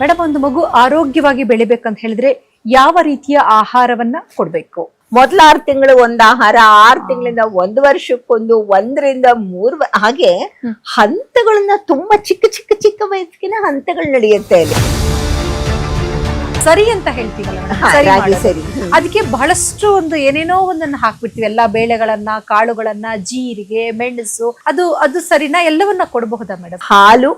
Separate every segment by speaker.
Speaker 1: Madam ಒಂದು ಮಗು ಆರೋಗ್ಯವಾಗಿ ಬೆಳಿಬೇಕಂತ ಹೇಳಿದ್ರೆ ಯಾವ ರೀತಿಯ ಆಹಾರವನ್ನ ಕೊಡ್ಬೇಕು?
Speaker 2: ಮೊದಲ ಆರು ತಿಂಗಳು ಒಂದ್ ಆಹಾರ ಆರು ತಿಂಗಳಿಂದ ಒಂದ್ ವರ್ಷಕ್ಕೊಂದು ಒಂದರಿಂದ ಮೂರ್ ಹಾಗೆ ಹಂತಗಳನ್ನ ತುಂಬಾ ಚಿಕ್ಕ ಚಿಕ್ಕ ಚಿಕ್ಕ ವಯಸ್ಸಿನ ಹಂತಗಳು ನಡೆಯುತ್ತೆ ಅಲ್ಲಿ.
Speaker 1: ಸರಿ ಅಂತ
Speaker 2: ಹೇಳ್ತೀವಿ.
Speaker 1: ಸರಿ ಅದಕ್ಕೆ ಬಹಳಷ್ಟು ಒಂದು ಏನೇನೋ ಒಂದನ್ನ ಹಾಕ್ಬಿಡ್ತೀವಿ ಎಲ್ಲಾ ಬೇಳೆಗಳನ್ನ ಕಾಳುಗಳನ್ನ ಜೀರಿಗೆ ಮೆಣಸು ಅದು ಅದು ಸರಿನಾ ಎಲ್ಲವನ್ನ ಕೊಡಬಹುದಾ ಮೇಡಮ್
Speaker 2: ಹಾಲು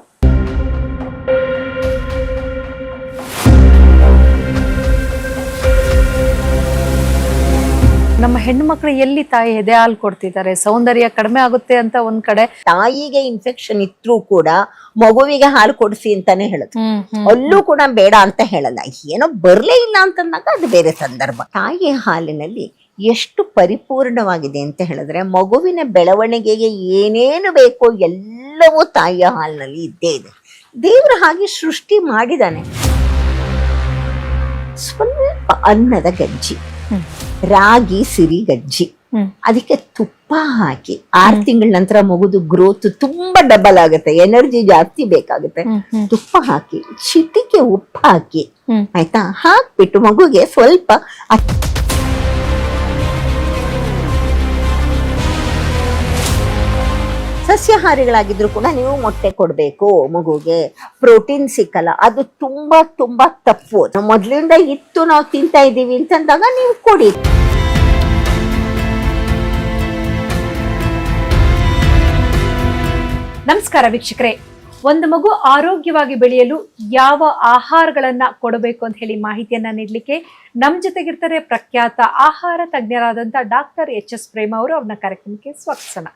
Speaker 1: ನಮ್ಮ ಹೆಣ್ಣು ಮಕ್ಕಳು ಎಲ್ಲಿ ತಾಯಿ ಎದೆ ಹಾಲು ಕೊಡ್ತಿದ್ದಾರೆ? ಸೌಂದರ್ಯ ಕಡಿಮೆ ಆಗುತ್ತೆ ಅಂತ ಒಂದ್ ಕಡೆ.
Speaker 2: ತಾಯಿಗೆ ಇನ್ಫೆಕ್ಷನ್ ಇದ್ರೂ ಕೂಡ ಮಗುವಿಗೆ ಹಾಲು ಕೊಡಿಸಿ ಅಂತಾನೆ ಹೇಳುದು. ಅಲ್ಲೂ ಕೂಡ ಬೇಡ ಅಂತ ಹೇಳಲ್ಲ. ಏನೋ ಬರ್ಲೇ ಇಲ್ಲ ಅಂತಂದಾಗ ಅದು ಬೇರೆ ಸಂದರ್ಭ. ತಾಯಿಯ ಹಾಲಿನಲ್ಲಿ ಎಷ್ಟು ಪರಿಪೂರ್ಣವಾಗಿದೆ ಅಂತ ಹೇಳಿದ್ರೆ ಮಗುವಿನ ಬೆಳವಣಿಗೆಗೆ ಏನೇನು ಬೇಕೋ ಎಲ್ಲವೂ ತಾಯಿಯ ಹಾಲಿನಲ್ಲಿ ಇದ್ದೇ ಇದೆ. ದೇವರು ಹಾಗೆ ಸೃಷ್ಟಿ ಮಾಡಿದಾನೆ. ಸ್ವಲ್ಪ ಅನ್ನದ ಗಂಜಿ. ರಾಗಿ ಸಿರಿ
Speaker 1: ಗಜ್ಜಿ.
Speaker 2: ಅದಕ್ಕೆ ತುಪ್ಪ ಹಾಕಿ ಆರ್ ತಿಂಗಳ ನಂತರ ಮಗುದು ಗ್ರೋತ್ ತುಂಬಾ ಡಬಲ್ ಆಗುತ್ತೆ ಎನರ್ಜಿ ಜಾಸ್ತಿ ಬೇಕಾಗುತ್ತೆ. ತುಪ್ಪ ಹಾಕಿ ಚಿಟಿಕೆ ಉಪ್ಪು ಹಾಕಿ ಆಯ್ತಾ? ಹಾಕ್ಬಿಟ್ಟು ಮಗುಗೆ ಸ್ವಲ್ಪ ಸಸ್ಯಾಹಾರಿಗಳಾಗಿದ್ರು ಕೂಡ ನೀವು ಮೊಟ್ಟೆ ಕೊಡಬೇಕು, ಮಗುಗೆ. ಪ್ರೋಟೀನ್ ಸಿಕ್ಕಲ್ಲ. ಅದು ತುಂಬಾ ತುಂಬಾ ತಪ್ಪು. ಮೊದ್ಲಿಂದ ಇತ್ತು ನಾವು ತಿಂತಾ ಇದ್ದೀವಿ ಅಂತಂದಾಗ ನೀವು ಕೊಡಿ.
Speaker 1: ನಮಸ್ಕಾರ ವೀಕ್ಷಕರೇ. ಒಂದು ಮಗು ಆರೋಗ್ಯವಾಗಿ ಬೆಳೆಯಲು ಯಾವ ಆಹಾರಗಳನ್ನ ಕೊಡಬೇಕು ಅಂತ ಹೇಳಿ ಮಾಹಿತಿಯನ್ನ ನೀಡಲಿಕ್ಕೆ ನಮ್ಮ ಜೊತೆಗಿರ್ತಾರೆ ಪ್ರಖ್ಯಾತ ಆಹಾರ ತಜ್ಞರಾದಂತ ಡಾಕ್ಟರ್ ಎಚ್ ಎಸ್ ಪ್ರೇಮ ಅವರು. ಅವ್ರನ್ನ ಕಾರ್ಯಕ್ರಮಕ್ಕೆ ಸ್ವಾಗತಿಸೋಣ.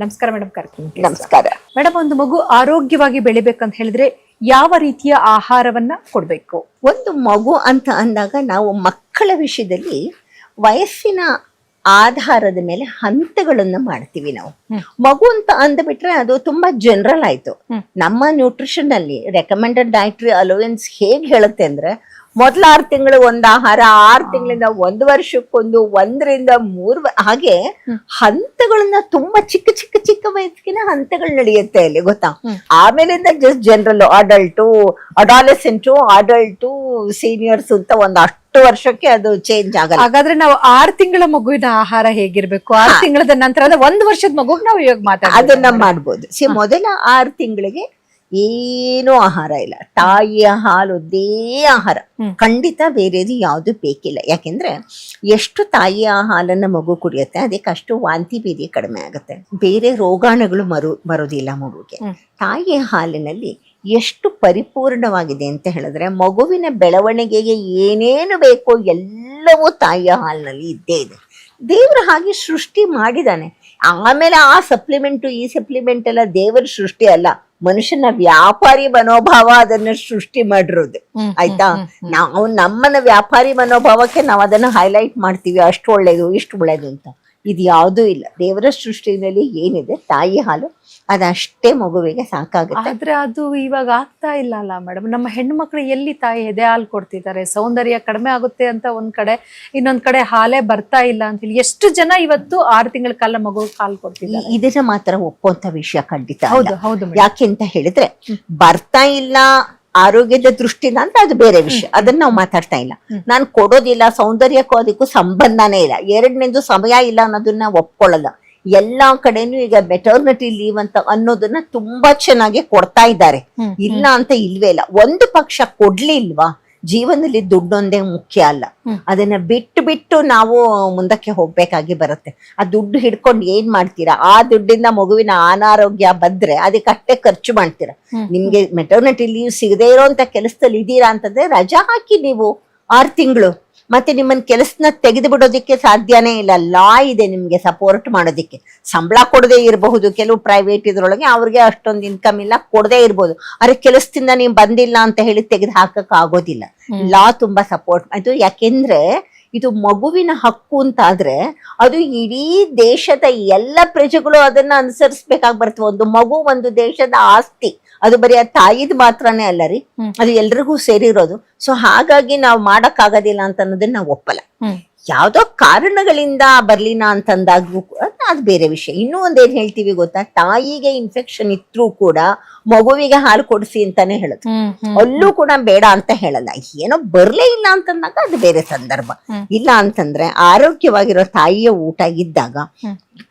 Speaker 1: ನಮಸ್ಕಾರ ಮೇಡಮ್ ಕಾರ್ಯಕ್ರಮಕ್ಕೆ
Speaker 2: ನಮಸ್ಕಾರ.
Speaker 1: ಮೇಡಮ್ ಒಂದು ಮಗು ಆರೋಗ್ಯವಾಗಿ ಬೆಳಿಬೇಕಂತ ಹೇಳಿದ್ರೆ ಯಾವ ರೀತಿಯ ಆಹಾರವನ್ನ ಕೊಡಬೇಕು?
Speaker 2: ಒಂದು ಮಗು ಅಂತ ಅಂದಾಗ ನಾವು ಮಕ್ಕಳ ವಿಷಯದಲ್ಲಿ ವಯಸ್ಸಿನ ಆಧಾರದ ಮೇಲೆ ಹಂತಗಳನ್ನ ಮಾಡ್ತೀವಿ ನಾವು. ಮಗು ಅಂತ ಅಂದ್ಬಿಟ್ರೆ ಅದು ತುಂಬಾ ಜನರಲ್ ಆಯ್ತು. ನಮ್ಮ ನ್ಯೂಟ್ರಿಷನ್ ಅಲ್ಲಿ ರೆಕಮೆಂಡೆಡ್ ಡಯಟ್ರಿ ಅಲೋವೆನ್ಸ್ ಹೇಗ್ ಹೇಳುತ್ತೆ ಅಂದ್ರೆ ಮೊದ್ಲ ಆರ್ ತಿಂಗಳು ಒಂದ್ ಆಹಾರ ಆರ್ ತಿಂಗಳಿಂದ ಒಂದ್ ವರ್ಷಕ್ಕೊಂದು ಒಂದರಿಂದ ಮೂರ್ ಹಾಗೆ. ಹಂತಗಳನ್ನ ತುಂಬಾ ಚಿಕ್ಕ ಚಿಕ್ಕ ಚಿಕ್ಕ ವಯಸ್ಸಿನ ಹಂತಗಳು ನಡೆಯುತ್ತೆ ಅಲ್ಲಿ ಗೊತ್ತಾ. ಆಮೇಲಿಂದ just general adult adolescent adult seniors ಅಂತ ಒಂದ್ ಅಷ್ಟು ವರ್ಷಕ್ಕೆ ಅದು ಚೇಂಜ್ ಆಗಲ್ಲ.
Speaker 1: ಹಾಗಾದ್ರೆ ನಾವು ಆರ್ ತಿಂಗಳ ಮಗುವಿನ ಆಹಾರ ಹೇಗಿರ್ಬೇಕು? ಆರ್ ತಿಂಗಳ ನಂತರ ಒಂದು ವರ್ಷದ ಮಗುಗ್ ನಾವು ಇವಾಗ
Speaker 2: ಅದನ್ನ
Speaker 1: ಮಾತಾಡೋಣ
Speaker 2: ಮಾಡ್ಬೋದು. ಸಿ ಮೊದಲ ಆರು ತಿಂಗಳಿಗೆ ಏನೂ ಆಹಾರ ಇಲ್ಲ. ತಾಯಿಯ ಹಾಲುದ್ದೇ ಆಹಾರ. ಖಂಡಿತ ಬೇರೆದು ಯಾವುದು ಬೇಕಿಲ್ಲ. ಯಾಕೆಂದ್ರೆ ಎಷ್ಟು ತಾಯಿಯ ಹಾಲನ್ನ ಮಗು ಕುಡಿಯುತ್ತೆ ಅದಕ್ಕೆ ಅಷ್ಟು ವಾಂತಿ ಬೀದಿ ಕಡಿಮೆ ಆಗುತ್ತೆ. ಬೇರೆ ರೋಗಾಣುಗಳು ಮರು ಬರೋದಿಲ್ಲ ಮಗುಗೆ. ತಾಯಿಯ ಹಾಲಿನಲ್ಲಿ ಎಷ್ಟು ಪರಿಪೂರ್ಣವಾಗಿದೆ ಅಂತ ಹೇಳಿದ್ರೆ ಮಗುವಿನ ಬೆಳವಣಿಗೆಗೆ ಏನೇನು ಬೇಕೋ ಎಲ್ಲವೂ ತಾಯಿಯ ಹಾಲಿನಲ್ಲಿ ಇದ್ದೇ ಇದೆ. ದೇವರು ಹಾಗೆ ಸೃಷ್ಟಿ ಮಾಡಿದಾನೆ ಆಮೇಲೆ ಆ ಸಪ್ಲಿಮೆಂಟು ಈ ಸಪ್ಲಿಮೆಂಟ್ ಎಲ್ಲ ದೇವರ ಸೃಷ್ಟಿ ಅಲ್ಲ. ಮನುಷ್ಯನ ವ್ಯಾಪಾರಿ ಮನೋಭಾವ ಅದನ್ನ ಸೃಷ್ಟಿ ಮಾಡಿರೋದು. ಆಯ್ತಾ? ನಾವು ನಮ್ಮನ್ನ ವ್ಯಾಪಾರಿ ಮನೋಭಾವಕ್ಕೆ ನಾವು ಅದನ್ನ ಹೈಲೈಟ್ ಮಾಡ್ತೀವಿ ಅಷ್ಟು ಒಳ್ಳೇದು ಇಷ್ಟು ಒಳ್ಳೇದು ಅಂತ. ಇದು ಯಾವುದೂ ಇಲ್ಲ. ದೇವರ ಸೃಷ್ಟಿನಲ್ಲಿ ಏನಿದೆ? ತಾಯಿ ಹಾಲು ಅದಷ್ಟೇ ಮಗುವಿಗೆ ಸಾಕಾಗುತ್ತೆ.
Speaker 1: ಆದ್ರೆ ಅದು ಇವಾಗ ಆಗ್ತಾ ಇಲ್ಲ ಅಲ್ಲ ಮೇಡಮ್ ನಮ್ಮ ಹೆಣ್ಮಕ್ಳು ಎಲ್ಲಿ ತಾಯಿ ಎದೆ ಹಾಲು ಕೊಡ್ತಿದ್ದಾರೆ? ಸೌಂದರ್ಯ ಕಡಿಮೆ ಆಗುತ್ತೆ ಅಂತ ಒಂದ್ ಕಡೆ ಇನ್ನೊಂದ್ ಕಡೆ ಹಾಲೇ ಬರ್ತಾ ಇಲ್ಲ ಅಂತ ಹೇಳಿ ಎಷ್ಟು ಜನ ಇವತ್ತು ಆರು ತಿಂಗಳ ಕಾಲ ಮಗು ಹಾಲು ಕೊಡ್ತಿದ್ದಾರೆ?
Speaker 2: ಇದರ ಇದನ್ನ ಮಾತ್ರ ಒಪ್ಪುವಂತ ವಿಷಯ ಖಂಡಿತ
Speaker 1: ಹೌದು ಹೌದು
Speaker 2: ಯಾಕೆ ಅಂತ ಹೇಳಿದ್ರೆ ಬರ್ತಾ ಇಲ್ಲ ಆರೋಗ್ಯದ ದೃಷ್ಟಿಯಿಂದ ಅಂತ ಅದು ಬೇರೆ ವಿಷಯ. ಅದನ್ನ ನಾವು ಮಾತಾಡ್ತಾ ಇಲ್ಲ. ನಾನು ಕೊಡೋದಿಲ್ಲ ಸೌಂದರ್ಯಕ್ಕೂ ಅದಕ್ಕೂ ಸಂಬಂಧನೇ ಇಲ್ಲ. ಎರಡನೇದು ಸಮಯ ಇಲ್ಲ ಅನ್ನೋದನ್ನ ಒಪ್ಕೊಳ್ಳಲ್ಲ. ಎಲ್ಲಾ ಕಡೆನೂ ಈಗ ಮೆಟರ್ನಿಟಿ ಲೀವ್ ಅಂತ ಅನ್ನೋದನ್ನ ತುಂಬಾ ಚೆನ್ನಾಗಿ ಕೊಡ್ತಾ ಇದ್ದಾರೆ. ಇಲ್ಲ ಅಂತ ಇಲ್ವೇ ಇಲ್ಲ. ಒಂದು ಪಕ್ಷ ಕೊಡ್ಲಿಲ್ವಾ? ಜೀವನದಲ್ಲಿ ದುಡ್ಡೊಂದೇ ಮುಖ್ಯ ಅಲ್ಲ. ಅದನ್ನ ಬಿಟ್ಟು ಬಿಟ್ಟು ನಾವು ಮುಂದಕ್ಕೆ ಹೋಗ್ಬೇಕಾಗಿ ಬರುತ್ತೆ. ಆ ದುಡ್ಡು ಹಿಡ್ಕೊಂಡು ಏನ್ ಮಾಡ್ತೀರಾ? ಆ ದುಡ್ಡಿಂದ ಮಗುವಿನ ಅನಾರೋಗ್ಯ ಬಂದ್ರೆ ಅದಕ್ಕೆ ಅಷ್ಟೇ ಖರ್ಚು ಮಾಡ್ತೀರಾ. ನಿಮ್ಗೆ ಮೆಟರ್ನಿಟಿ ಲೀವ್ ಸಿಗದೇ ಇರೋಂತ ಕೆಲಸದಲ್ಲಿ ಇದೀರಾ ಅಂತಂದ್ರೆ ರಜಾ ಹಾಕಿ ನೀವು ಆರ್ ತಿಂಗಳು. ಮತ್ತೆ ನಿಮ್ಮನ್ನ ಕೆಲಸನ ತೆಗೆದು ಬಿಡೋದಕ್ಕೆ ಸಾಧ್ಯನೇ ಇಲ್ಲ. ಲಾ ಇದೆ ನಿಮ್ಗೆ ಸಪೋರ್ಟ್ ಮಾಡೋದಕ್ಕೆ. ಸಂಬಳ ಕೊಡದೇ ಇರಬಹುದು. ಕೆಲವು ಪ್ರೈವೇಟ್ ಇದ್ರೊಳಗೆ ಅವ್ರಿಗೆ ಅಷ್ಟೊಂದು ಇನ್ಕಮ್ ಇಲ್ಲ ಕೊಡದೇ ಇರ್ಬೋದು. ಆದ್ರೆ ಕೆಲಸದಿಂದ ನೀವು ಬಂದಿಲ್ಲ ಅಂತ ಹೇಳಿ ತೆಗೆದು ಹಾಕಕ್ ಆಗೋದಿಲ್ಲ. ಲಾ ತುಂಬಾ ಸಪೋರ್ಟ್ ಅದು ಯಾಕೆಂದ್ರೆ ಇದು ಮಗುವಿನ ಹಕ್ಕು ಅಂತ ಆದ್ರೆ ಅದು ಇಡೀ ದೇಶದ ಎಲ್ಲ ಪ್ರಜೆಗಳು ಅದನ್ನ ಅನುಸರಿಸ್ಬೇಕಾಗಿ ಬರ್ತವೆ. ಒಂದು ಮಗು ಒಂದು ದೇಶದ ಆಸ್ತಿ. ಅದು ಬರೀ ಆ ತಾಯಿದ್ ಮಾತ್ರನೇ ಅಲ್ಲ ರೀ. ಅದು ಎಲ್ರಿಗೂ ಸೇರಿರೋದು. ಸೊ ಹಾಗಾಗಿ ನಾವು ಮಾಡಕ್ ಆಗೋದಿಲ್ಲ ಅಂತ ಅನ್ನೋದನ್ನ ನಾವು ಒಪ್ಪಲ್ಲ. ಯಾವ್ದೋ ಕಾರಣಗಳಿಂದ ಬರ್ಲಿನ ಅಂತಂದಾಗೂ ಅದು ಬೇರೆ ವಿಷಯ. ಇನ್ನೂ ಒಂದೇನ್ ಹೇಳ್ತೀವಿ ಗೊತ್ತಾ? ತಾಯಿಗೆ ಇನ್ಫೆಕ್ಷನ್ ಇದ್ರೂ ಕೂಡ ಮಗುವಿಗೆ ಹಾಲು ಕೊಡಿಸಿ ಅಂತಾನೆ ಹೇಳುದು. ಅಲ್ಲೂ ಕೂಡ ಬೇಡ ಅಂತ ಹೇಳಲ್ಲ. ಏನೋ ಬರ್ಲೇ ಇಲ್ಲ ಅಂತಂದಾಗ ಅದು ಬೇರೆ ಸಂದರ್ಭ. ಇಲ್ಲ ಅಂತಂದ್ರೆ ಆರೋಗ್ಯವಾಗಿರೋ ತಾಯಿಯ ಊಟ ಇದ್ದಾಗ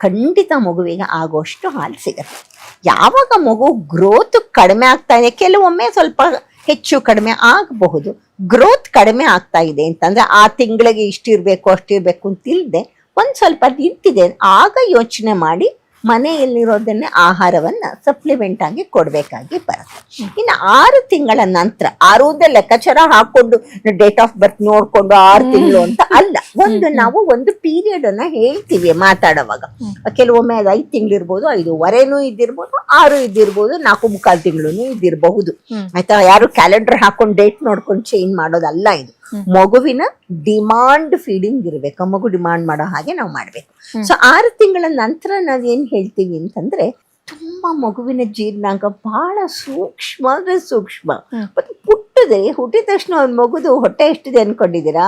Speaker 2: ಖಂಡಿತ ಮಗುವಿಗೆ ಆಗೋಷ್ಟು ಹಾಲು ಸಿಗತ್ತೆ. ಯಾವಾಗ ಮಗು ಗ್ರೋತ್ ಕಡಿಮೆ ಆಗ್ತಾ ಇದೆ ಕೆಲವೊಮ್ಮೆ ಸ್ವಲ್ಪ ಹೆಚ್ಚು ಕಡಿಮೆ ಆಗಬಹುದು. ಗ್ರೋತ್ ಕಡಿಮೆ ಆಗ್ತಾ ಇದೆ ಅಂತಂದ್ರೆ ಆ ತಿಂಗಳಿಗೆ ಇಷ್ಟಿರ್ಬೇಕು ಅಷ್ಟಿರ್ಬೇಕು ಅಂತ ಇಲ್ಲದೆ ಒಂದ್ ಸ್ವಲ್ಪ ನಿಂತಿದೆ. ಆಗ ಯೋಚನೆ ಮಾಡಿ ಮನೆಯಲ್ಲಿರೋದನ್ನೇ ಆಹಾರವನ್ನ ಸಪ್ಲಿಮೆಂಟ್ ಆಗಿ ಕೊಡ್ಬೇಕಾಗಿ ಬರುತ್ತೆ. ಇನ್ನು ಆರು ತಿಂಗಳ ನಂತರ ಆರೋಗ್ಯ ಲೆಕ್ಕಾಚಾರ ಹಾಕೊಂಡು ಡೇಟ್ ಆಫ್ ಬರ್ತ್ ನೋಡ್ಕೊಂಡು ಆರು ತಿಂಗಳು ಅಂತ ಅಲ್ಲ. ಒಂದು ನಾವು ಒಂದು ಪೀರಿಯಡ್ ಅನ್ನ ಹೇಳ್ತೀವಿ ಮಾತಾಡುವಾಗ. ಕೆಲವೊಮ್ಮೆ ಅದು ಐದು ತಿಂಗಳಿರ್ಬೋದು ಐದೂವರೆನೂ ಇದ್ದಿರ್ಬೋದು ಆರು ಇದ್ದಿರ್ಬೋದು ನಾಲ್ಕು ಮುಕ್ಕಾಲು ತಿಂಗಳು ಇದ್ದಿರಬಹುದು. ಆಯ್ತಾ? ಯಾರು ಕ್ಯಾಲೆಂಡರ್ ಹಾಕೊಂಡು ಡೇಟ್ ನೋಡ್ಕೊಂಡು ಚೇಂಜ್ ಮಾಡೋದಲ್ಲ ಇದು. ಮಗುವಿನ ಡಿಮಾಂಡ್ ಫೀಡಿಂಗ್ ಇರಬೇಕು ಮಗು ಡಿಮಾಂಡ್ ಮಾಡೋ ಹಾಗೆ ನಾವು ಮಾಡ್ಬೇಕು. ಸೊ ಆರು ತಿಂಗಳ ನಂತರ ನಾವ್ ಏನ್ ಹೇಳ್ತೀವಿ ಅಂತಂದ್ರೆ ತುಂಬಾ ಮಗುವಿನ ಜೀರ್ಣಾಂಗ ಬಹಳ ಸೂಕ್ಷ್ಮ. ಅಂದ್ರೆ ಸೂಕ್ಷ್ಮ. ಮತ್ತೆ ಪುಟ್ಟದೆ ಹುಟ್ಟಿದ ತಕ್ಷಣ ಒಂದ್ ಮಗುದು ಹೊಟ್ಟೆ ಎಷ್ಟಿದೆ ಅನ್ಕೊಂಡಿದೀರಾ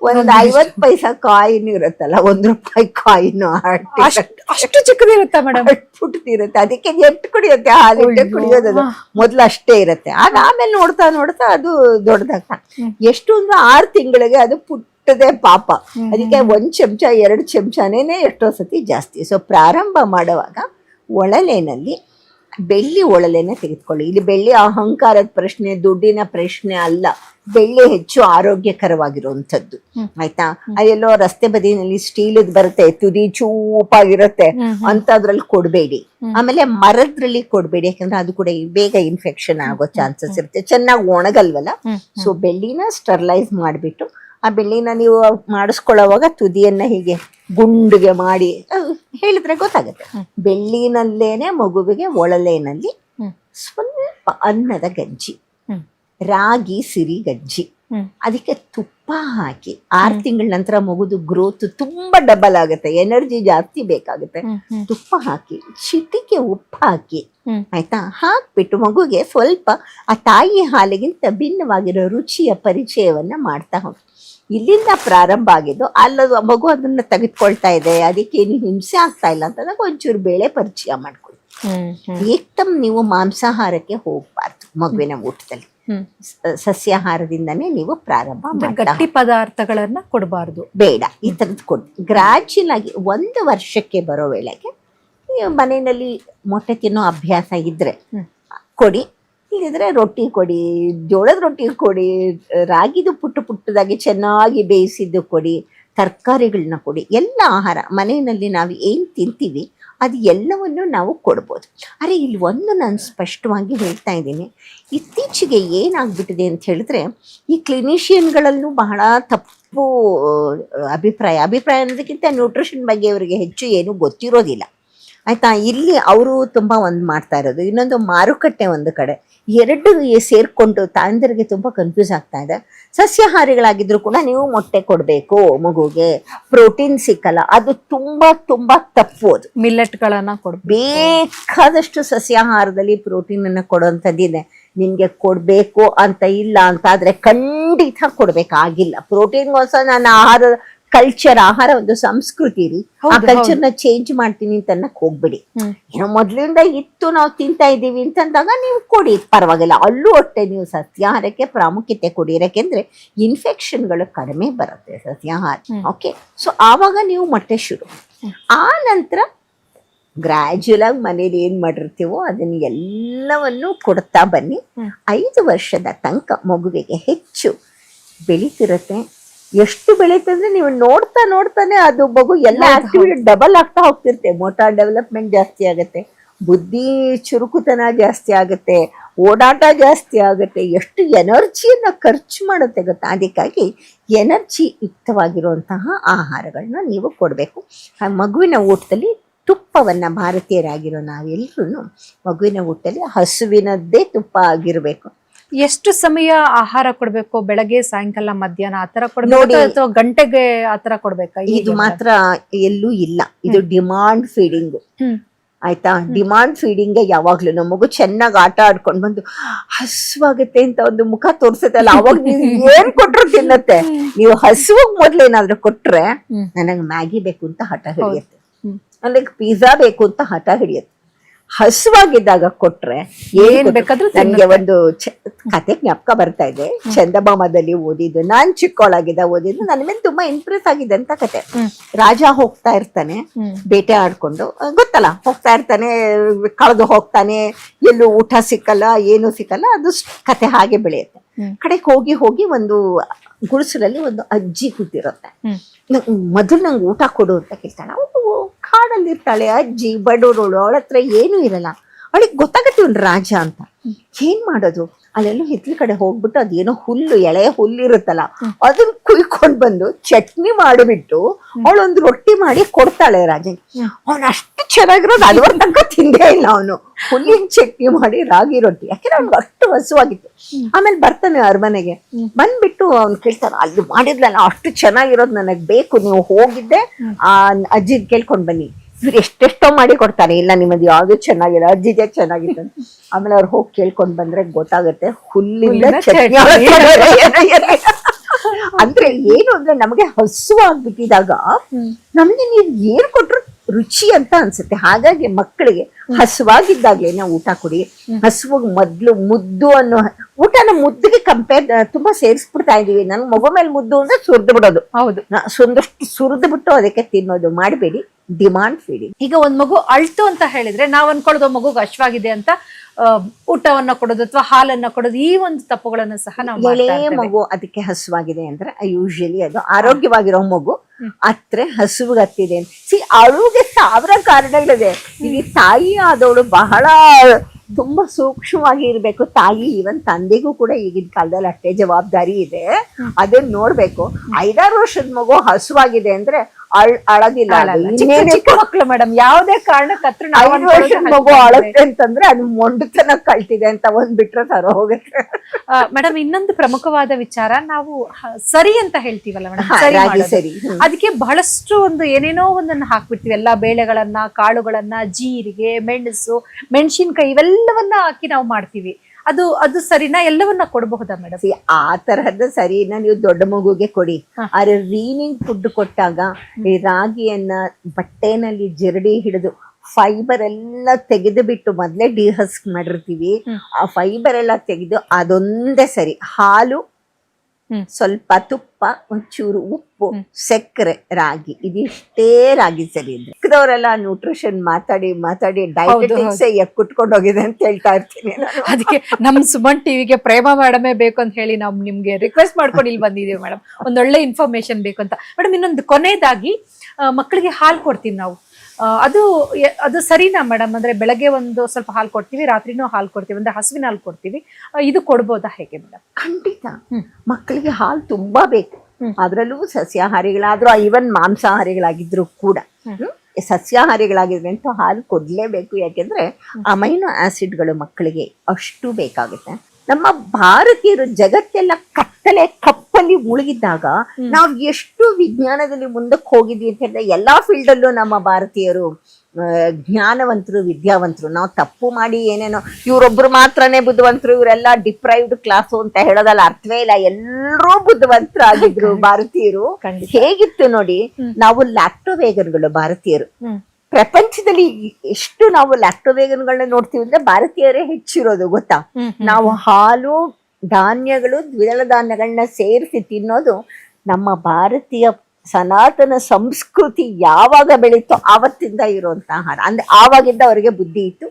Speaker 2: ಒಂದ್ ಐವತ್ ಪೈಸಾ ಕಾಯಿನ್ ಇರುತ್ತಲ್ಲ ಒಂದ್ ರೂಪಾಯಿ ಕಾಯಿನ್
Speaker 1: ಅಷ್ಟ್- ಅಷ್ಟು ಚಿಕ್ಕದಿರುತ್ತ ಮೇಡಮ್
Speaker 2: ಪುಟ್ಟಿರುತ್ತೆ ಅದಕ್ಕೆ ಎಷ್ಟು ಕುಡಿಯುತ್ತೆ ಹಾಲಿಟ್ಟೆ. ಕುಡಿಯೋದು ಅದು. ಮೊದ್ಲು ಅಷ್ಟೇ ಇರುತ್ತೆ. ಅದಾದ್ಮೇಲೆ ನೋಡ್ತಾ ನೋಡ್ತಾ ಅದು ದೊಡ್ಡದಾಗ
Speaker 1: ಎಷ್ಟೊಂದು
Speaker 2: ಎಷ್ಟು ಅಂದ್ರೆ ಆರು ತಿಂಗಳಿಗೆ ಅದು ಪುಟ್ಟದೆ ಪಾಪ. ಅದಕ್ಕೆ ಒಂದ್ ಚಮಚ ಎರಡು ಚಮಚನೇ ಎಷ್ಟೋ ಸತಿ ಜಾಸ್ತಿ. ಸೊ ಪ್ರಾರಂಭ ಮಾಡುವಾಗ ಒಳಲೆನಲ್ಲಿ ಬೆಳ್ಳಿ ಒಳಲೆನೆ ತೆಗೆದುಕೊಳ್ಳಿ. ಇಲ್ಲಿ ಬೆಳ್ಳಿ ಅಹಂಕಾರದ ಪ್ರಶ್ನೆ ದುಡ್ಡಿನ ಪ್ರಶ್ನೆ ಅಲ್ಲ. ಬೆಳ್ಳಿ ಹೆಚ್ಚು ಆರೋಗ್ಯಕರವಾಗಿರುವಂಥದ್ದು. ಆಯ್ತಾ? ಅದೆಲ್ಲೋ ರಸ್ತೆ ಬದಿನಲ್ಲಿ ಸ್ಟೀಲ್ ಬರುತ್ತೆ ತುದಿ ಚೂಪಾಗಿರುತ್ತೆ. ಅಂತದ್ರಲ್ಲಿ ಕೊಡಬೇಡಿ. ಆಮೇಲೆ ಮರದ್ರಲ್ಲಿ ಕೊಡಬೇಡಿ. ಯಾಕಂದ್ರೆ ಅದು ಕೂಡ ಬೇಗ ಇನ್ಫೆಕ್ಷನ್ ಆಗೋ ಚಾನ್ಸಸ್ ಇರುತ್ತೆ. ಚೆನ್ನಾಗಿ ಒಣಗಲ್ವಲ್ಲ? ಸೊ ಬೆಳ್ಳಿನ ಸ್ಟರ್ಲೈಸ್ ಮಾಡಿಬಿಟ್ಟು ಆ ಬೆಳ್ಳಿನ ನೀವು ಮಾಡಿಸ್ಕೊಳ್ಳೋವಾಗ ತುದಿಯನ್ನ ಹೀಗೆ ಗುಂಡಿಗೆ ಮಾಡಿ ಹೇಳಿದ್ರೆ ಗೊತ್ತಾಗುತ್ತೆ. ಬೆಳ್ಳಿನಲ್ಲೇನೆ ಮಗುವಿಗೆ ಒಳಲೇನಲ್ಲಿ ಸ್ವಲ್ಪ ಅನ್ನದ ಗಂಜಿ ರಾಗಿ ಸಿರಿ ಗಂಜಿ ಅದಕ್ಕೆ ತುಪ್ಪ ಹಾಕಿ ಆರು ತಿಂಗಳ ನಂತರ ಮಗುದು ಗ್ರೋತ್ ತುಂಬಾ ಡಬಲ್ ಆಗುತ್ತೆ ಎನರ್ಜಿ ಜಾಸ್ತಿ ಬೇಕಾಗುತ್ತೆ. ತುಪ್ಪ ಹಾಕಿ ಚಿಟಿಕೆ ಉಪ್ಪು ಹಾಕಿ. ಆಯ್ತಾ? ಹಾಕ್ಬಿಟ್ಟು ಮಗುಗೆ ಸ್ವಲ್ಪ ಆ ತಾಯಿ ಹಾಲಿಗಿಂತ ಭಿನ್ನವಾಗಿರೋ ರುಚಿಯ ಪರಿಚಯವನ್ನ ಮಾಡ್ತಾ ಹೋಗಿ. ಇಲ್ಲಿಂದ ಪ್ರಾರಂಭ ಆಗಿದ್ದು ಅಲ್ಲದು ಮಗು ಅದನ್ನ ತೆಗೆದುಕೊಳ್ತಾ ಇದೆ ಅದಕ್ಕೇನು ಹಿಂಸೆ ಆಗ್ತಾ ಇಲ್ಲ ಅಂತಂದಾಗ ಒಂಚೂರು ಬೇಳೆ ಪರಿಚಯ ಮಾಡ್ಕೊಳ್ಳಿ ಏಕ್ತಮ್ ನೀವು ಮಾಂಸಾಹಾರಕ್ಕೆ ಹೋಗ್ಬಾರ್ದು ಮಗುವಿನ ಊಟದಲ್ಲಿ. ಸಸ್ಯಾಹಾರದಿಂದನೇ ನೀವು ಪ್ರಾರಂಭ
Speaker 1: ಗಟ್ಟಿ ಪದಾರ್ಥಗಳನ್ನ ಕೊಡಬಾರ್ದು.
Speaker 2: ಬೇಡ ಈ ತರದ್ ಕೊಡಿ. ಗ್ರಾಜ್ಯುಲ್ ಆಗಿ ಒಂದು ವರ್ಷಕ್ಕೆ ಬರೋ ವೇಳೆಗೆ ನೀವು ಮನೆಯಲ್ಲಿ ಮೊಟ್ಟೆ ತಿನ್ನೋ ಅಭ್ಯಾಸ ಇದ್ರೆ ಕೊಡಿ. ಇಲ್ಲಿದ್ರೆ ರೊಟ್ಟಿ ಕೊಡಿ, ಜೋಳದ ರೊಟ್ಟಿ ಕೊಡಿ, ರಾಗಿದು ಪುಟ್ಟ ಪುಟ್ಟದಾಗಿ ಚೆನ್ನಾಗಿ ಬೇಯಿಸಿದ್ದು ಕೊಡಿ ತರಕಾರಿಗಳನ್ನ ಕೊಡಿ. ಎಲ್ಲ ಆಹಾರ ಮನೆಯಲ್ಲಿ ನಾವು ಏನು ತಿಂತೀವಿ ಅದು ಎಲ್ಲವನ್ನು ನಾವು ಕೊಡ್ಬೋದು. ಅರೆ, ಇಲ್ಲಿ ಒಂದು ನಾನು ಸ್ಪಷ್ಟವಾಗಿ ಹೇಳ್ತಾ ಇದ್ದೀನಿ. ಇತ್ತೀಚೆಗೆ ಏನಾಗ್ಬಿಟ್ಟಿದೆ ಅಂತ ಹೇಳಿದ್ರೆ, ಈ ಕ್ಲಿನಿಷಿಯನ್ಗಳಲ್ಲೂ ಬಹಳ ತಪ್ಪು, ಅಭಿಪ್ರಾಯ. ಅಭಿಪ್ರಾಯ ಅನ್ನೋದಕ್ಕಿಂತ ನ್ಯೂಟ್ರಿಷನ್ ಬಗ್ಗೆ ಅವರಿಗೆ ಹೆಚ್ಚು ಏನೂ ಗೊತ್ತಿರೋದಿಲ್ಲ. ಆಯ್ತಾ? ಇಲ್ಲಿ ಅವರು ತುಂಬಾ ಒಂದು ಮಾಡ್ತಾ ಇರೋದು. ಇನ್ನೊಂದು ಮಾರುಕಟ್ಟೆ ಒಂದು ಕಡೆ. ಎರಡು ಸೇರಿಕೊಂಡು ತಾಯಂದಿರಿಗೆ ತುಂಬಾ ಕನ್ಫ್ಯೂಸ್ ಆಗ್ತಾ ಇದೆ. ಸಸ್ಯಾಹಾರಿಗಳಾಗಿದ್ರು ಕೂಡ ನೀವು ಮೊಟ್ಟೆ ಕೊಡಬೇಕು ಮಗುಗೆ. ಪ್ರೋಟೀನ್ ಸಿಕ್ಕಲ್ಲ. ಅದು ತುಂಬಾ ತುಂಬಾ ತಪ್ಪು ಅದು.
Speaker 1: ಮಿಲ್ಲೆಟ್ ಗಳನ್ನ ಕೊಡ್ಬೇಕು.
Speaker 2: ಬೇಕಾದಷ್ಟು ಸಸ್ಯಾಹಾರದಲ್ಲಿ ಪ್ರೋಟೀನ್ ಅನ್ನ ಕೊಡುವಂಥದ್ದಿದೆ ನಿಮ್ಗೆ ಕೊಡ್ಬೇಕು ಅಂತ ಇಲ್ಲ ಅಂತ ಆದ್ರೆ ಖಂಡಿತ ಕೊಡ್ಬೇಕಾಗಿಲ್ಲ. ಪ್ರೋಟೀನ್ಗೋಸ್ಕರ ನಾನು ಆಹಾರ ಕಲ್ಚರ್ ಆಹಾರ ಒಂದು ಸಂಸ್ಕೃತಿ ರೀ. ಆ
Speaker 1: ಕಲ್ಚರ್
Speaker 2: ಕಲ್ಚರ್ನ ಚೇಂಜ್ ಮಾಡ್ತೀನಿ ಅಂತ ಅನ್ನಕ್ ಹೋಗ್ಬಿಡಿ. ಏನೋ ಮೊದ್ಲಿಂದ ಇತ್ತು ನಾವು ತಿಂತಾ ಇದ್ದೀವಿ ಅಂತಂದಾಗ ನೀವು ಕೊಡಿ ಪರವಾಗಿಲ್ಲ. ಅಲ್ಲೂ ಅಷ್ಟೇ ನೀವು ಸಸ್ಯಾಹಾರಕ್ಕೆ ಪ್ರಾಮುಖ್ಯತೆ ಕೊಡಿ. ಯಾಕೆಂದ್ರೆ ಇನ್ಫೆಕ್ಷನ್ಗಳು ಕಡಿಮೆ ಬರುತ್ತೆ ಸಸ್ಯಾಹಾರ. ಓಕೆ ಸೊ ಆವಾಗ ನೀವು ಮೊಟ್ಟೆ ಶುರು. ಆ ನಂತರ ಗ್ರ್ಯಾಜುಯಲ್ ಆಗಿ ಮನೇಲಿ ಏನ್ ಮಾಡಿರ್ತೀವೋ ಅದನ್ನ ಎಲ್ಲವನ್ನು ಕೊಡ್ತಾ ಬನ್ನಿ. ಐದು ವರ್ಷದ ತನಕ ಮಗುವಿಗೆ ಹೆಚ್ಚು ಬೆಳೀತಿರುತ್ತೆ. ಎಷ್ಟು ಬೆಳೀತಂದ್ರೆ ನೀವು ನೋಡ್ತಾ ನೋಡ್ತಾನೆ ಅದು ಮಗು ಎಲ್ಲ ಆಕ್ಟಿವಿಟಿ ಡಬಲ್ ಆಗ್ತಾ ಹೋಗ್ತಿರ್ತೆ ಮೋಟಾರ್ ಡೆವಲಪ್ಮೆಂಟ್ ಜಾಸ್ತಿ ಆಗುತ್ತೆ. ಬುದ್ಧಿ ಚುರುಕುತನ ಜಾಸ್ತಿ ಆಗುತ್ತೆ. ಓಡಾಟ ಜಾಸ್ತಿ ಆಗುತ್ತೆ. ಎಷ್ಟು ಎನರ್ಜಿಯನ್ನ ಖರ್ಚು ಮಾಡುತ್ತೆ ಗೊತ್ತಾ? ಅದಕ್ಕಾಗಿ ಎನರ್ಜಿ ಯುಕ್ತವಾಗಿರುವಂತಹ ಆಹಾರಗಳನ್ನ ನೀವು ಕೊಡಬೇಕು. ಆ ಮಗುವಿನ ಊಟದಲ್ಲಿ ತುಪ್ಪವನ್ನು ಭಾರತೀಯರಾಗಿರೋ ನಾವೆಲ್ಲರೂ ಮಗುವಿನ ಊಟದಲ್ಲಿ ಹಸುವಿನದ್ದೇ ತುಪ್ಪ ಆಗಿರಬೇಕು.
Speaker 1: ಎಷ್ಟು ಸಮಯ ಆಹಾರ ಕೊಡ್ಬೇಕು? ಬೆಳಗ್ಗೆ ಸಾಯಂಕಾಲ ಮಧ್ಯಾಹ್ನ ಆತರ ಕೊಡ್ಬೇಕು
Speaker 2: ನೋಡಿ.
Speaker 1: ಅಥವಾ ಗಂಟೆಗೆ ಆತರ ಕೊಡ್ಬೇಕಾ?
Speaker 2: ಇದು ಮಾತ್ರ ಎಲ್ಲೂ ಇಲ್ಲ. ಇದು ಡಿಮಾಂಡ್ ಫೀಡಿಂಗ್ ಆಯ್ತಾ? ಡಿಮಾಂಡ್ ಫೀಡಿಂಗ್ ಯಾವಾಗ್ಲೂ ನಮ್ಮ ಮಗು ಚೆನ್ನಾಗಿ ಆಟ ಆಡ್ಕೊಂಡು ಬಂದು ಹಸುವಾಗುತ್ತೆ ಅಂತ ಒಂದು ಮುಖ ತೋರ್ಸತ್ತಲ್ಲ ಅವಾಗ ನೀವು ಏನ್ ಕೊಟ್ರು ತಿನ್ನತ್ತೆ? ನೀವು ಹಸುವಾಗ ಮೊದ್ಲು ಏನಾದ್ರು ಕೊಟ್ರೆ. ನನಗೆ ಮ್ಯಾಗಿ ಬೇಕು ಅಂತ ಹಠ ಹಿಡಿಯತ್ತೆ. ನನಗೆ ಪಿಜ್ಜಾ ಬೇಕು ಅಂತ ಹಠ ಹಿಡಿಯುತ್ತೆ. ಹಸುವಾಗಿದ್ದಾಗ ಕೊಟ್ರೆ
Speaker 1: ಏನ್ ಬೇಕಾದ್ರೂ
Speaker 2: ನನಗೆ ಒಂದು ಕತೆ ಜ್ಞಾಪಕ ಬರ್ತಾ ಇದೆ. ಚಂದಮಾಮದಲ್ಲಿ ಓದಿದ್ದು ನಾನ್ ಚಿಕ್ಕವಳಾಗಿದ್ದ ಓದಿದ್ದು ನನ್ನ ಮೇಲೆ ತುಂಬಾ ಇಂಪ್ರೆಸ್ ಆಗಿದೆ ಅಂತ ಕತೆ. ರಾಜ ಹೋಗ್ತಾ ಇರ್ತಾನೆ ಬೇಟೆ ಆಡ್ಕೊಂಡು ಗೊತ್ತಲ್ಲ ಹೋಗ್ತಾ ಇರ್ತಾನೆ ಕಳೆದು ಹೋಗ್ತಾನೆ ಎಲ್ಲೂ ಊಟ ಸಿಕ್ಕಲ್ಲ ಏನು ಸಿಕ್ಕಲ್ಲ ಅದು ಕತೆ ಹಾಗೆ ಬೆಳೆಯುತ್ತೆ. ಕಡೆಗೆ ಹೋಗಿ ಹೋಗಿ ಒಂದು ಗುಡಿಸಲಲ್ಲಿ ಒಂದು ಅಜ್ಜಿ ಕೂತಿರುತ್ತೆ. ಮೊದಲು ನಂಗೆ ಊಟ ಕೊಡು ಅಂತ ಕೇಳ್ತಾಳೆ. ಇರ್ತಾಳೆ ಅಜ್ಜಿ ಬಡವರೋಳು ಅವಳ ಹತ್ರ ಏನೂ ಇರಲ್ಲ. ಅವಳಿಗೆ ಗೊತ್ತಾಗತ್ತೆ ಒಂದು ರಾಜ ಅಂತ. ಏನು ಮಾಡೋದು? ಅಲ್ಲೆಲ್ಲೋ ಹಿತ್ಲ ಕಡೆ ಹೋಗ್ಬಿಟ್ಟು ಅದೇನೋ ಹುಲ್ಲು ಎಳೆ ಹುಲ್ಲು ಇರುತ್ತಲ್ಲ ಅದನ್ನ ಕುಯ್ಕೊಂಡ್ ಬಂದು ಚಟ್ನಿ ಮಾಡಿಬಿಟ್ಟು ಅವಳೊಂದು ರೊಟ್ಟಿ ಮಾಡಿ ಕೊಡ್ತಾಳೆ ರಾಜಂಗೆ ಅವನು ಅಷ್ಟು ಚೆನ್ನಾಗಿರೋದು ಅಲ್ವರ್ ತನಕ ತಿಂದೇ ಇಲ್ಲ ಅವನು. ಹುಲ್ಲಿನ ಚಟ್ನಿ ಮಾಡಿ ರಾಗಿ ರೊಟ್ಟಿ. ಯಾಕೆಂದ್ರೆ ಅವ್ನಿಗೆ ಅಷ್ಟು ಹಸುವಾಗಿತ್ತು. ಆಮೇಲೆ ಬರ್ತಾನೆ ಅರಮನೆಗೆ. ಬಂದ್ಬಿಟ್ಟು ಅವ್ನು ಕೇಳ್ತಾನೆ ಅಲ್ಲಿ ಮಾಡಿದ್ಲಲ್ಲ ಅಷ್ಟು ಚೆನ್ನಾಗಿರೋದು ನನಗೆ ಬೇಕು ನೀವು ಹೋಗಿದ್ದೆ ಆ ಅಜ್ಜಿದ್ ಕೇಳ್ಕೊಂಡ್ ಬನ್ನಿ. ಇವ್ರು ಎಷ್ಟೆಷ್ಟೋ ಮಾಡಿ ಕೊಡ್ತಾರೆ. ಇಲ್ಲ ನಿಮ್ಮದು ಯಾವ್ದು ಚೆನ್ನಾಗಿಲ್ಲ ಅಜ್ಜಿದೆ ಚೆನ್ನಾಗಿತ್ತು. ಆಮೇಲೆ ಅವ್ರು ಹೋಗಿ ಕೇಳ್ಕೊಂಡ್ ಬಂದ್ರೆ ಗೊತ್ತಾಗುತ್ತೆ ಚಟ್ನಿ. ಅಂದ್ರೆ ಏನು ಅಂದ್ರೆ ನಮಗೆ ಹಸು ಆಗ್ಬಿಟ್ಟಿದಾಗ ನಮ್ಗೆ ನೀವು ಏನ್ ಕೊಟ್ರು ರುಚಿ ಅಂತ ಅನ್ಸುತ್ತೆ. ಹಾಗಾಗಿ ಮಕ್ಕಳಿಗೆ ಹಸುವಾಗಿದ್ದಾಗ್ಲೇನೆ ಊಟ ಕೊಡಿ. ಹಸುವಾಗ ಮೊದ್ಲು ಮುದ್ದು ಅನ್ನೋ ಊಟನ ಮುದ್ದಿಗೆ ಕಂಪೇರ್ ತುಂಬಾ ಸೇರಿಸ್ಬಿಡ್ತಾ ಇದೀವಿ ನನ್ ಮಗು ಮೇಲೆ ಮುದ್ದು ಅಂದ್ರೆ ಸುರಿದು ಬಿಡೋದು
Speaker 1: ಹೌದು
Speaker 2: ಸುಂದಷ್ಟು ಸುರಿದು ಬಿಟ್ಟು ಅದಕ್ಕೆ ತಿನ್ನೋದು. ಮಾಡಬೇಡಿ. ಡಿಮಾಂಡ್ ಫೀಡಿಂಗ್
Speaker 1: ಈಗ ಒಂದ್ ಮಗು ಅಳ್ತು ಅಂತ ಹೇಳಿದ್ರೆ ನಾವ್ ಅನ್ಕೊಳ್ಳೋದು ಮಗು ಅಶ್ವಾಗಿದೆ ಅಂತ ಊಟವನ್ನ ಕೊಡೋದು ಅಥವಾ ಹಾಲನ್ನ ಕೊಡೋದು ಈ ಒಂದು ತಪ್ಪುಗಳನ್ನ ಸಹ ನಾವು
Speaker 2: ಮಗು ಅದಕ್ಕೆ ಹಸುವಾಗಿದೆ ಅಂದ್ರೆ ಯೂಶಲಿ ಅದು ಆರೋಗ್ಯವಾಗಿರೋ ಮಗು ಅತ್ರೆ ಹಸುವಿಗೆ ಹತ್ತಿದೆ ಸಿ ಅಳುಗೆ ಸಾವಿರ ಕಾರಣಗಳಿದೆ. ಇಲ್ಲಿ ತಾಯಿ ಆದವಳು ಬಹಳ ತುಂಬಾ ಸೂಕ್ಷ್ಮವಾಗಿ ಇರ್ಬೇಕು. ತಾಯಿ ಇವನ್ ತಂದೆಗೂ ಕೂಡ ಈಗಿನ ಕಾಲದಲ್ಲಿ ಅಷ್ಟೇ ಜವಾಬ್ದಾರಿ ಇದೆ. ಅದನ್ನ ನೋಡ್ಬೇಕು. ಐದಾರು ವರ್ಷದ ಮಗು ಹಸುವಾಗಿದೆ ಅಂದ್ರೆ ಅಳ್ ಅಳದಿಲ್ಲ ಅದು.
Speaker 1: ಅಳಲ್ಲ. ಚಿಕ್ಕ ಮಕ್ಕಳು ಮೇಡಮ್ ಯಾವ್ದೇ ಕಾರಣಕ್ಕತ್ರ ನಾವು
Speaker 2: ಐದು ವರ್ಷದ ಮಗು ಅಳತ್ತೆ ಅಂತಂದ್ರೆ ಅದು ಮೊಂಡತನ ಕಲ್ತಿದೆ ಅಂತ ಒಂದ್ ಬಿಟ್ರೆ ತರ ಹೋಗುತ್ತೆ
Speaker 1: ಮೇಡಮ್ ಇನ್ನೊಂದು ಪ್ರಮುಖವಾದ ವಿಚಾರ ನಾವು ಸರಿ ಅಂತ ಹೇಳ್ತೀವಲ್ಲ ಮೇಡಮ್ ಸರಿ ಅದಕ್ಕೆ ಬಹಳಷ್ಟು ಒಂದು ಏನೇನೋ ಒಂದನ್ನ ಹಾಕ್ಬಿಡ್ತೀವಿ. ಎಲ್ಲಾ ಬೇಳೆಗಳನ್ನ ಕಾಳುಗಳನ್ನ ಜೀರಿಗೆ ಮೆಣಸು ಮೆಣಸಿನ್ಕಾಯಿ ಇವೆಲ್ಲವನ್ನ ಹಾಕಿ ನಾವು ಮಾಡ್ತೀವಿ. ಅದು ಅದು ಸರಿನಾ? ಎಲ್ಲವನ್ನ ಕೊಡಬಹುದಾ ಮೇಡಮ್
Speaker 2: ಆ ತರಹದ ಸರಿನ? ನೀವು ದೊಡ್ಡ ಮಗುಗೆ ಕೊಡಿ. ಆದ್ರೆ ರೀನಿಂಗ್ ಫುಡ್ ಕೊಟ್ಟಾಗ ಈ ರಾಗಿಯನ್ನ ಬಟ್ಟೆನಲ್ಲಿ ಜರಡಿ ಹಿಡಿದು ಫೈಬರ್ ಎಲ್ಲ ತೆಗೆದು ಬಿಟ್ಟು ಮೊದ್ಲೇ ಡಿಹಸ್ಕ್ ಮಾಡಿರ್ತೀವಿ. ಆ ಫೈಬರ್ ಎಲ್ಲ ತೆಗೆದು ಅದೊಂದೇ ಸರಿ ಹಾಲು. ಸ್ವಲ್ಪ ತುಪ್ಪ ಒಂಚೂರು ಉಪ್ಪು ಸಕ್ಕರೆ ರಾಗಿ. ಇದಿಷ್ಟೇ ರಾಗಿ ಸರಿ ಇದ್ರೆ. ಚಿಕ್ಕದವರೆಲ್ಲ ನ್ಯೂಟ್ರಿಷನ್ ಮಾತಾಡಿ ಮಾತಾಡಿ ಡಯಟೆಟಿಕ್ಸ್ ಕುಟ್ಕೊಂಡು ಹೋಗಿದೆ ಅಂತ ಹೇಳ್ತಾ ಇರ್ತೀನಿ
Speaker 1: ಅದಕ್ಕೆ ನಮ್ ಸುಮನ್ ಟಿವಿಗೆ ಪ್ರೇಮ ಮೇಡಮೇ ಬೇಕು ಅಂತ ಹೇಳಿ ನಾವು ನಿಮ್ಗೆ ರಿಕ್ವೆಸ್ಟ್ ಮಾಡ್ಕೊಂಡು ಇಲ್ಲಿ ಬಂದಿದೀವಿ ಮೇಡಮ್. ಒಂದೊಳ್ಳೆ ಇನ್ಫಾರ್ಮೇಶನ್ ಬೇಕು ಅಂತ ಮೇಡಮ್ ಇನ್ನೊಂದು ಕೊನೆಯದಾಗಿ ಮಕ್ಕಳಿಗೆ ಹಾಲು ಕೊಡ್ತೀವಿ ನಾವು. ಅದು ಅದು ಸರಿನಾ ಮೇಡಮ್ ಅಂದ್ರೆ ಬೆಳಗ್ಗೆ ಒಂದು ಸ್ವಲ್ಪ ಹಾಲು ಕೊಡ್ತೀವಿ ರಾತ್ರಿನೂ ಹಾಲು ಕೊಡ್ತೀವಿ ಅಂದ್ರೆ ಹಸುವಿನ ಹಾಲು ಕೊಡ್ತೀವಿ. ಇದು ಕೊಡ್ಬೋದಾ ಹೇಗೆ ಮೇಡಮ್
Speaker 2: ಖಂಡಿತ. ಮಕ್ಕಳಿಗೆ ಹಾಲು ತುಂಬಾ ಬೇಕು. ಅದರಲ್ಲೂ ಸಸ್ಯಾಹಾರಿಗಳಾದ್ರೂ ಇವನ್ ಮಾಂಸಾಹಾರಿಗಳಾಗಿದ್ರು ಕೂಡ
Speaker 1: ಹ್ಮ್.
Speaker 2: ಹ್ಮ್? ಸಸ್ಯಾಹಾರಿಗಳಾಗಿದ್ರೆ ಅಂತೂ ಹಾಲು ಕೊಡ್ಲೇಬೇಕು. ಯಾಕೆಂದ್ರೆ ಅಮೈನೋ ಆಸಿಡ್ಗಳು ಮಕ್ಕಳಿಗೆ ಅಷ್ಟು ಬೇಕಾಗುತ್ತೆ. ನಮ್ಮ ಭಾರತೀಯರು ಜಗತ್ತೆಲ್ಲ ಕತ್ತಲೆ ಕಪ್ಪಲ್ಲಿ ಮುಳುಗಿದ್ದಾಗ ನಾವು ಎಷ್ಟು ವಿಜ್ಞಾನದಲ್ಲಿ ಮುಂದಕ್ಕೆ ಹೋಗಿದ್ವಿ ಅಂತ ಹೇಳಿದ್ರೆ ಎಲ್ಲಾ ಫೀಲ್ಡ್ ಅಲ್ಲೂ ನಮ್ಮ ಭಾರತೀಯರು ಜ್ಞಾನವಂತರು ವಿದ್ಯಾವಂತರು. ನಾವು ತಪ್ಪು ಮಾಡಿ ಏನೇನೋ ಇವರೊಬ್ರು ಮಾತ್ರನೇ ಬುದ್ಧಿವಂತರು ಇವರೆಲ್ಲ ಡಿಪ್ರೈವ್ಡ್ ಕ್ಲಾಸು ಅಂತ ಹೇಳೋದಲ್ಲ ಅರ್ಥವೇ ಇಲ್ಲ. ಎಲ್ಲರೂ ಬುದ್ಧಿವಂತರಾಗಿದ್ರು ಭಾರತೀಯರು. ಹೇಗಿತ್ತು ನೋಡಿ ನಾವು ಲ್ಯಾಕ್ಟೋ ವೇಗನ್ಗಳು
Speaker 1: ಭಾರತೀಯರು
Speaker 2: ಪ್ರಪಂಚದಲ್ಲಿ ಎಷ್ಟು ನಾವು ಲ್ಯಾಕ್ಟೋವೇಗನ್ಗಳನ್ನ ನೋಡ್ತೀವಿ ಅಂದ್ರೆ ಭಾರತೀಯರೇ ಹೆಚ್ಚಿರೋದು ಗೊತ್ತಾ? ನಾವು ಹಾಲು ಧಾನ್ಯಗಳು ದ್ವಿದಳ ಧಾನ್ಯಗಳನ್ನ ಸೇರಿಸಿ ತಿನ್ನೋದು ನಮ್ಮ ಭಾರತೀಯ ಸನಾತನ ಸಂಸ್ಕೃತಿ ಯಾವಾಗ ಬೆಳೀತೋ ಆವತ್ತಿಂದ ಇರುವಂತಹ ಆಹಾರ. ಅಂದ್ರೆ ಆವಾಗಿಂದ ಅವರಿಗೆ ಬುದ್ಧಿ ಇತ್ತು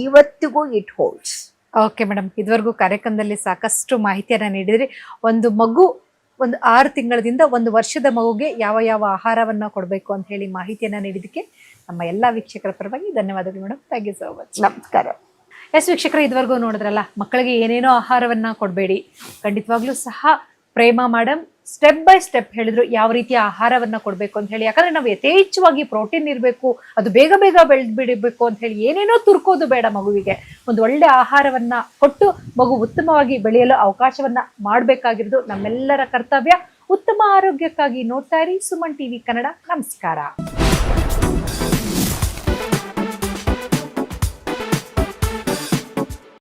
Speaker 2: ಇವತ್ತಿಗೂ ಇಟ್ ಹೋಲ್ಡ್ಸ್
Speaker 1: ಓಕೆ ಮೇಡಮ್ ಇದುವರೆಗೂ ಕಾರ್ಯಕ್ರಮದಲ್ಲಿ ಸಾಕಷ್ಟು ಮಾಹಿತಿಯನ್ನ ನೀಡಿದ್ರಿ. ಒಂದು ಮಗು ಒಂದು ಆರು ತಿಂಗಳದಿಂದ ಒಂದು ವರ್ಷದ ಮಗುಗೆ ಯಾವ ಯಾವ ಆಹಾರವನ್ನ ಕೊಡಬೇಕು ಅಂತ ಹೇಳಿ ಮಾಹಿತಿಯನ್ನ ನೀಡಿದಕ್ಕೆ ನಮ್ಮ ಎಲ್ಲ ವೀಕ್ಷಕರ ಪರವಾಗಿ ಧನ್ಯವಾದಗಳು madam. Thank you so much
Speaker 2: ನಮಸ್ಕಾರ.
Speaker 1: ಎಸ್ ವೀಕ್ಷಕರು ಇದುವರೆಗೂ ನೋಡಿದ್ರಲ್ಲ ಮಕ್ಕಳಿಗೆ ಏನೇನೋ ಆಹಾರವನ್ನ ಕೊಡಬೇಡಿ. ಖಂಡಿತವಾಗ್ಲೂ ಸಹ Prema madam step by step ಹೇಳಿದ್ರು ಯಾವ ರೀತಿಯ ಆಹಾರವನ್ನ ಕೊಡಬೇಕು ಅಂತ ಹೇಳಿ. ಯಾಕಂದ್ರೆ ನಾವು ಯಥೇಚ್ಛವಾಗಿ ಪ್ರೋಟೀನ್ ಇರಬೇಕು ಅದು ಬೇಗ ಬೇಗ ಬೆಳೆದು ಬಿಡಬೇಕು ಅಂತ ಹೇಳಿ ಏನೇನೋ ತುರ್ಕೋದು ಬೇಡ ಮಗುವಿಗೆ. ಒಂದು ಒಳ್ಳೆ ಆಹಾರವನ್ನ ಕೊಟ್ಟು ಮಗು ಉತ್ತಮವಾಗಿ ಬೆಳೆಯಲು ಅವಕಾಶವನ್ನ ಮಾಡಬೇಕಾಗಿರೋದು ನಮ್ಮೆಲ್ಲರ ಕರ್ತವ್ಯ. ಉತ್ತಮ ಆರೋಗ್ಯಕ್ಕಾಗಿ ನೋಡ್ತಾ ಇರಿ. ಸುಮನ್ ಟಿವಿ ಕನ್ನಡ ನಮಸ್ಕಾರ.